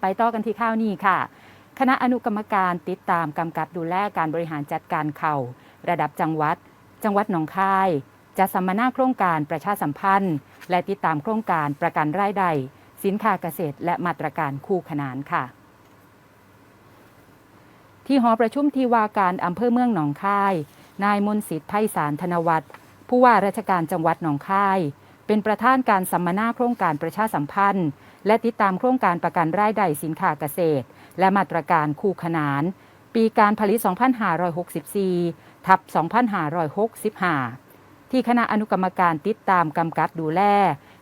ไปต่อกันที่ข้าวนี้ค่ะ คณะอนุกรรมการติดตามกำกับดูแลการบริหารจัดการเข่า ระดับจังหวัด จังหวัดหนองคาย จะสัมมนาโครงการประชาสัมพันธ์ และติดตามโครงการประกันรายได้สินค้าเกษตร และมาตรการคู่ขนานค่ะ ที่หอประชุมที่ว่าการอำเภอเมืองหนองคาย นายมนสิทธิ์ไพศาลธนวัฒน์ผู้ว่าราชการจังหวัดหนองคาย เป็นประธานการสัมมนาโครงการประชาสัมพันธ์ และติดตามโครงการประกันรายได้สินค้าเกษตร และมาตรการคู่ขนาน ปีการผลิต 2564 ทับ 2565 ที่คณะอนุกรรมการติดตามกำกับดูแล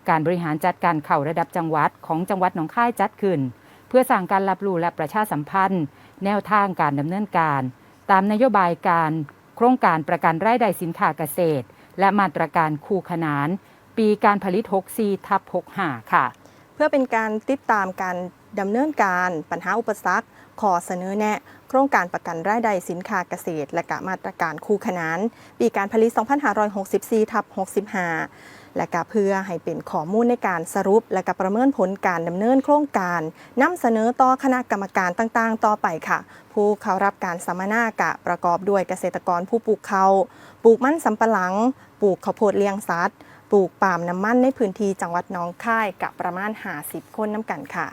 การบริหารจัดการเข่าระดับจังหวัดของจังหวัดหนองคายจัดขึ้น เพื่อสร้างการรับรู้และประชาสัมพันธ์ แนวทางการดำเนินการ ตามนโยบายการโครงการประกันรายได้สินค้าเกษตร และมาตรการคู่ขนาน ปีการผลิต 64ทับ65 ค่ะ เพื่อเป็นการติดตามการดำเนินการปัญหาอุปสรรคขอเสนอแนะ โครงการประกันรายได้สินค้าเกษตร และกะมาตรการคู่ขนาน ปีการผลิต 2564ทับ65 และกะเพื่อให้เป็นข้อมูลในการสรุป และกะประเมินผลการดำเนินโครงการนำเสนอต่อคณะกรรมการต่างๆ ต่อไปค่ะ ผู้เข้ารับการสัมมนากะประกอบด้วยเกษตรกรผู้ปลูกเขาวปลูกมันสำปะหลัง ปลูกข้าวโพดเลี้ยงสัตว์ ปลูกปาล์มน้ำมันในพื้นที่จังหวัดน้องคายกับประมาณ 50 คนน้ำกันค่ะ